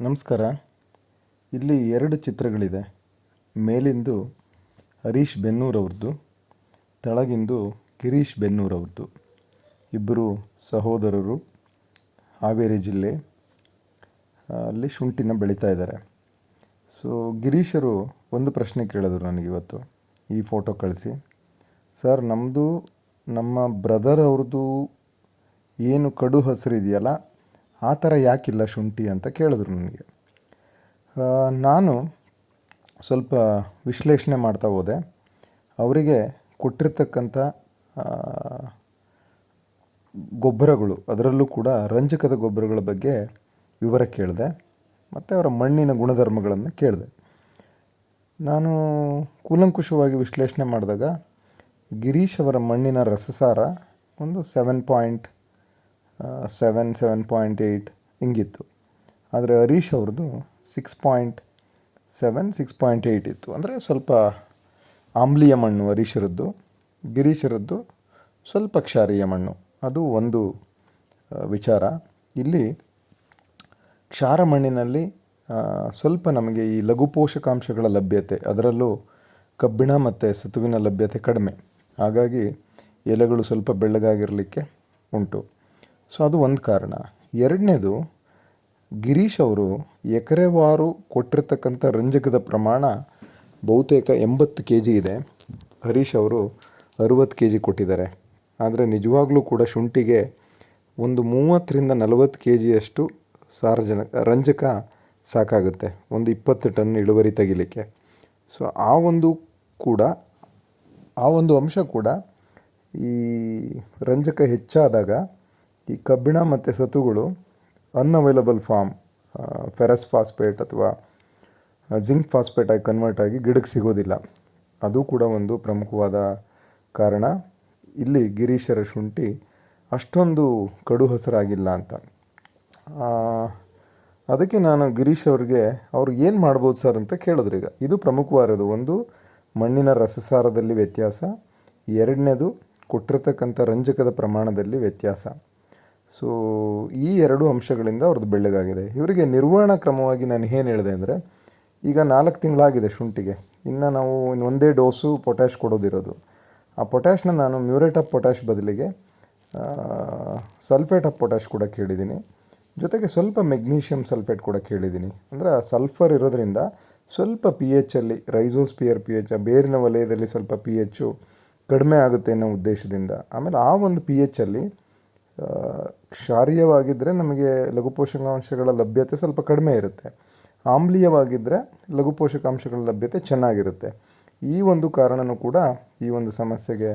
ನಮಸ್ಕಾರ. ಇಲ್ಲಿ ಎರಡು ಚಿತ್ರಗಳಿದೆ. ಮೇಲಿಂದು ಹರೀಶ್ ಬೆನ್ನೂರವ್ರದ್ದು ತಳಗಿಂದು ಗಿರೀಶ್ ಬೆನ್ನೂರವ್ರದ್ದು ಇಬ್ಬರು ಸಹೋದರರು, ಹಾವೇರಿ ಜಿಲ್ಲೆ ಅಲ್ಲಿ ಶುಂಠಿನ ಬೆಳೀತಾ ಇದ್ದಾರೆ. ಸೊ ಗಿರೀಶರು ಒಂದು ಪ್ರಶ್ನೆ ಕೇಳಿದ್ರು ನನಗಿವತ್ತು ಈ ಫೋಟೋ ಕಳಿಸಿ. ಸರ್ ನಮ್ಮದು ನಮ್ಮ ಬ್ರದರ್ ಅವ್ರದ್ದು ಏನು ಕಡು ಹಸಿರು ಇದೆಯಲ್ಲ ಆ ಥರ ಯಾಕಿಲ್ಲ ಶುಂಠಿ ಅಂತ ಕೇಳಿದ್ರು ನನಗೆ. ನಾನು ಸ್ವಲ್ಪ ವಿಶ್ಲೇಷಣೆ ಮಾಡ್ತಾ ಹೋದೆ. ಅವರಿಗೆ ಕೊಟ್ಟಿರ್ತಕ್ಕಂಥ ಗೊಬ್ಬರಗಳು, ಅದರಲ್ಲೂ ಕೂಡ ರಂಜಕದ ಗೊಬ್ಬರಗಳ ಬಗ್ಗೆ ವಿವರ ಕೇಳಿದೆ. ಮತ್ತು ಅವರ ಮಣ್ಣಿನ ಗುಣಧರ್ಮಗಳನ್ನು ಕೇಳಿದೆ. ನಾನು ಕೂಲಂಕುಷವಾಗಿ ವಿಶ್ಲೇಷಣೆ ಮಾಡಿದಾಗ ಗಿರೀಶ್ ಅವರ ಮಣ್ಣಿನ ರಸಸಾರ ಒಂದು seven point seven seven point eight ಹಿಂಗಿತ್ತು. ಆದರೆ ಹರೀಶ್ ಅವ್ರದ್ದು six point seven, six point eight ಇತ್ತು. ಅಂದರೆ ಸ್ವಲ್ಪ ಆಮ್ಲೀಯ ಮಣ್ಣು ಹರೀಶರದ್ದು, ಗಿರೀಶರದ್ದು ಸ್ವಲ್ಪ ಕ್ಷಾರೀಯ ಮಣ್ಣು. ಅದು ಒಂದು ವಿಚಾರ. ಇಲ್ಲಿ ಕ್ಷಾರ ಮಣ್ಣಿನಲ್ಲಿ ಸ್ವಲ್ಪ ನಮಗೆ ಈ ಲಘು ಪೋಷಕಾಂಶಗಳ ಲಭ್ಯತೆ, ಅದರಲ್ಲೂ ಕಬ್ಬಿಣ ಮತ್ತು ಸತುವಿನ ಲಭ್ಯತೆ ಕಡಿಮೆ. ಹಾಗಾಗಿ ಎಲೆಗಳು ಸ್ವಲ್ಪ ಬೆಳ್ಳಗಾಗಿರಲಿಕ್ಕೆ ಉಂಟು. ಸೊ ಅದು ಒಂದು ಕಾರಣ. ಎರಡನೇದು, ಗಿರೀಶ್ ಅವರು ಎಕರೆವಾರು ಕೊಟ್ಟಿರ್ತಕ್ಕಂಥ ರಂಜಕದ ಪ್ರಮಾಣ ಬಹುತೇಕ ಎಂಬತ್ತು ಕೆ ಜಿ ಇದೆ. ಹರೀಶ್ ಅವರು ಅರುವತ್ತು ಕೆ ಜಿ ಕೊಟ್ಟಿದ್ದಾರೆ. ಆದರೆ ನಿಜವಾಗ್ಲೂ ಕೂಡ ಶುಂಠಿಗೆ ಒಂದು ಮೂವತ್ತರಿಂದ ನಲವತ್ತು ಕೆ ಜಿಯಷ್ಟು ಸಾರಜನಕ ರಂಜಕ ಸಾಕಾಗುತ್ತೆ. ಒಂದು ಇಪ್ಪತ್ತು ಟನ್ ಇಳುವರಿ ತೆಗಿಲಿಕ್ಕೆ. ಸೊ ಆ ಒಂದು ಕೂಡ, ಆ ಒಂದು ಅಂಶ ಕೂಡ ಈ ರಂಜಕ ಹೆಚ್ಚಾದಾಗ ಈ ಕಬ್ಬಿಣ ಮತ್ತು ಸತುಗಳು ಅನ್ಅವೈಲಬಲ್ ಫಾರ್ಮ್ ಫೆರಸ್ ಫಾಸ್ಫೇಟ್ ಅಥವಾ ಜಿಂಕ್ ಫಾಸ್ಫೇಟ್ ಆಗಿ ಕನ್ವರ್ಟ್ ಆಗಿ ಗಿಡಕ್ಕೆ ಸಿಗೋದಿಲ್ಲ. ಅದು ಕೂಡ ಒಂದು ಪ್ರಮುಖವಾದ ಕಾರಣ. ಇಲ್ಲಿ ಗಿರೀಶರ ಶುಂಠಿ ಅಷ್ಟೊಂದು ಕಡು ಹಸಿರಾಗಿಲ್ಲ ಅಂತ. ಅದಕ್ಕೆ ನಾನು ಗಿರೀಶ್ ಅವ್ರಿಗೆ, ಅವ್ರು ಏನು ಮಾಡ್ಬೋದು ಸರ್ ಅಂತ ಕೇಳಿದ್ರು ಈಗ. ಇದು ಪ್ರಮುಖವಾದದ್ದು. ಒಂದು, ಮಣ್ಣಿನ ರಸಸಾರದಲ್ಲಿ ವ್ಯತ್ಯಾಸ. ಎರಡನೇದು, ಕೊಟ್ಟಿರತಕ್ಕಂಥ ರಂಜಕದ ಪ್ರಮಾಣದಲ್ಲಿ ವ್ಯತ್ಯಾಸ. ಸೊ ಈ ಎರಡು ಅಂಶಗಳಿಂದ ಅವ್ರದ್ದು ಬೆಳ್ಳಗಾಗಿದೆ. ಇವರಿಗೆ ನಿರ್ವಹಣಾ ಕ್ರಮವಾಗಿ ನಾನು ಏನು ಹೇಳಿದೆ ಅಂದರೆ, ಈಗ ನಾಲ್ಕು ತಿಂಗಳಾಗಿದೆ ಶುಂಠಿಗೆ. ಇನ್ನು ನಾವು ಒಂದೇ ಡೋಸು ಪೊಟ್ಯಾಶ್ ಕೊಡೋದಿರೋದು. ಆ ಪೊಟ್ಯಾಶ್ನ ನಾನು ಮ್ಯೂರೇಟ್ ಆಫ್ ಪೊಟ್ಯಾಶ್ ಬದಲಿಗೆ ಸಲ್ಫೇಟ್ ಆಫ್ ಪೊಟ್ಯಾಶ್ ಕೂಡ ಕೇಳಿದ್ದೀನಿ. ಜೊತೆಗೆ ಸ್ವಲ್ಪ ಮೆಗ್ನೀಷಿಯಮ್ ಸಲ್ಫೇಟ್ ಕೂಡ ಕೇಳಿದ್ದೀನಿ. ಅಂದರೆ ಸಲ್ಫರ್ ಇರೋದರಿಂದ ಸ್ವಲ್ಪ ಪಿ ಎಚ್ಚಲ್ಲಿ ರೈಸೋಸ್ಪಿಯರ್ ಪಿ ಎಚ್ ಬೇರಿನ ವಲಯದಲ್ಲಿ ಸ್ವಲ್ಪ ಪಿ ಎಚ್ಚು ಕಡಿಮೆ ಆಗುತ್ತೆ ಅನ್ನೋ ಉದ್ದೇಶದಿಂದ. ಆಮೇಲೆ ಆ ಒಂದು ಪಿ ಎಚ್ಚಲ್ಲಿ ಕ್ಷಾರೀಯವಾಗಿದ್ದರೆ ನಮಗೆ ಲಘು ಪೋಷಕಾಂಶಗಳ ಲಭ್ಯತೆ ಸ್ವಲ್ಪ ಕಡಿಮೆ ಇರುತ್ತೆ. ಆಮ್ಲೀಯವಾಗಿದ್ದರೆ ಲಘು ಪೋಷಕಾಂಶಗಳ ಲಭ್ಯತೆ ಚೆನ್ನಾಗಿರುತ್ತೆ. ಈ ಒಂದು ಕಾರಣವೂ ಕೂಡ ಈ ಒಂದು ಸಮಸ್ಯೆಗೆ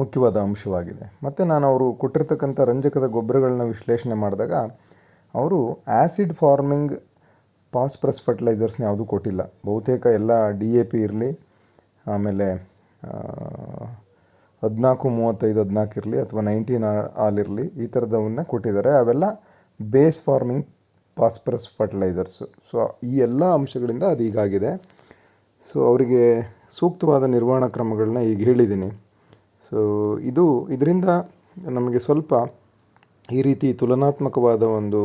ಮುಖ್ಯವಾದ ಅಂಶವಾಗಿದೆ. ಮತ್ತು ನಾನು ಅವರು ಕೊಟ್ಟಿರ್ತಕ್ಕಂಥ ರಂಜಕದ ಗೊಬ್ಬರಗಳನ್ನ ವಿಶ್ಲೇಷಣೆ ಮಾಡಿದಾಗ ಅವರು ಆ್ಯಸಿಡ್ ಫಾರ್ಮಿಂಗ್ ಪಾಸ್ಪ್ರಸ್ ಫರ್ಟಿಲೈಸರ್ಸ್ನ ಯಾವುದೂ ಕೊಟ್ಟಿಲ್ಲ. ಬಹುತೇಕ ಎಲ್ಲ ಡಿ ಎ ಪಿ ಇರಲಿ, ಆಮೇಲೆ ಹದಿನಾಲ್ಕು, ಮೂವತ್ತೈದು, ಹದಿನಾಲ್ಕು ಇರಲಿ ಅಥವಾ ನೈನ್ಟೀನ್ ಇರಲಿ ಈ ಥರದವನ್ನ ಕೊಟ್ಟಿದ್ದಾರೆ. ಅವೆಲ್ಲ base farming phosphorus fertilisers. So, ಈ ಎಲ್ಲ ಅಂಶಗಳಿಂದ ಅದು ಹೀಗಾಗಿದೆ. ಸೊ, ಅವರಿಗೆ ಸೂಕ್ತವಾದ ನಿರ್ವಹಣಾ ಕ್ರಮಗಳನ್ನ ಈಗ ಹೇಳಿದ್ದೀನಿ. ಸೊ, ಇದು ಇದರಿಂದ ನಮಗೆ ಸ್ವಲ್ಪ ಈ ರೀತಿ ತುಲನಾತ್ಮಕವಾದ ಒಂದು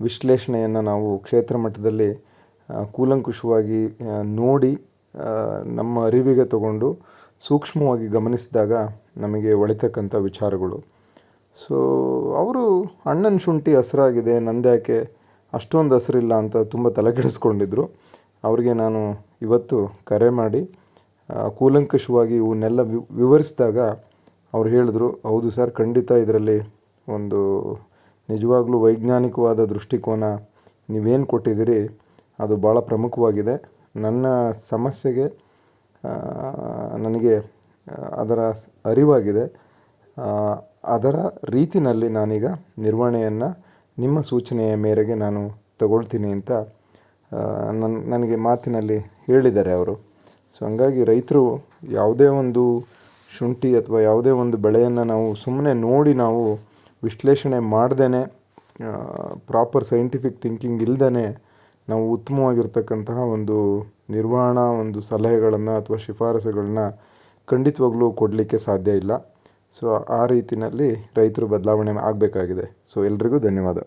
ವಿಶ್ಲೇಷಣೆಯನ್ನು ನಾವು ಕ್ಷೇತ್ರ ಮಟ್ಟದಲ್ಲಿ ಕೂಲಂಕುಷವಾಗಿ ನೋಡಿ ನಮ್ಮ ಅರಿವಿಗೆ ತಗೊಂಡು ಸೂಕ್ಷ್ಮವಾಗಿ ಗಮನಿಸಿದಾಗ ನಮಗೆ ಒಳಿತಕ್ಕಂಥ ವಿಚಾರಗಳು. ಸೊ ಅವರು ಅಣ್ಣನ ಶುಂಠಿ ಹಸ್ರಾಗಿದೆ, ನಂದ್ಯಾಕೆ ಅಷ್ಟೊಂದು ಹಸ್ರಿಲ್ಲ ಅಂತ ತುಂಬ ತಲೆಕೆಡಿಸ್ಕೊಂಡಿದ್ರು. ಅವರಿಗೆ ನಾನು ಇವತ್ತು ಕರೆ ಮಾಡಿ ಕೂಲಂಕಷವಾಗಿ ಇವನ್ನೆಲ್ಲ ವಿವರಿಸಿದಾಗ ಅವ್ರು ಹೇಳಿದ್ರು, ಹೌದು ಸರ್, ಖಂಡಿತ ಇದರಲ್ಲಿ ಒಂದು ನಿಜವಾಗ್ಲೂ ವೈಜ್ಞಾನಿಕವಾದ ದೃಷ್ಟಿಕೋನ ನೀವೇನು ಕೊಟ್ಟಿದ್ದೀರಿ, ಅದು ಭಾಳ ಪ್ರಮುಖವಾಗಿದೆ. ನನ್ನ ಸಮಸ್ಯೆಗೆ ನನಗೆ ಅದರ ಅರಿವಾಗಿದೆ. ಅದರ ರೀತಿಯಲ್ಲಿ ನಾನೀಗ ನಿರ್ವಹಣೆಯನ್ನು ನಿಮ್ಮ ಸೂಚನೆಯ ಮೇರೆಗೆ ನಾನು ತಗೊಳ್ತೀನಿ ಅಂತ ನನ್ನ ನನಗೆ ಮಾತಿನಲ್ಲಿ ಹೇಳಿದ್ದಾರೆ ಅವರು. ಸೊ, ಹಂಗಾಗಿ ರೈತರು ಯಾವುದೇ ಒಂದು ಶುಂಠಿ ಅಥವಾ ಯಾವುದೇ ಒಂದು ಬೆಳೆಯನ್ನು ನಾವು ಸುಮ್ಮನೆ ನೋಡಿ ನಾವು ವಿಶ್ಲೇಷಣೆ ಮಾಡ್ದೇ ಪ್ರಾಪರ್ ಸೈಂಟಿಫಿಕ್ ಥಿಂಕಿಂಗ್ ಇಲ್ಲದೇ ನಾವು ಉತ್ತಮವಾಗಿರ್ತಕ್ಕಂತಹ ಒಂದು ನಿರ್ವಹಣಾ ಒಂದು ಸಲಹೆಗಳನ್ನು ಅಥವಾ ಶಿಫಾರಸುಗಳನ್ನ ಖಂಡಿತವಾಗ್ಲೂ ಕೊಡಲಿಕ್ಕೆ ಸಾಧ್ಯ ಇಲ್ಲ. ಸೊ ಆ ರೀತಿಯಲ್ಲಿ ರೈತರು ಬದಲಾವಣೆ ಆಗಬೇಕಾಗಿದೆ. ಸೊ ಎಲ್ರಿಗೂ ಧನ್ಯವಾದ.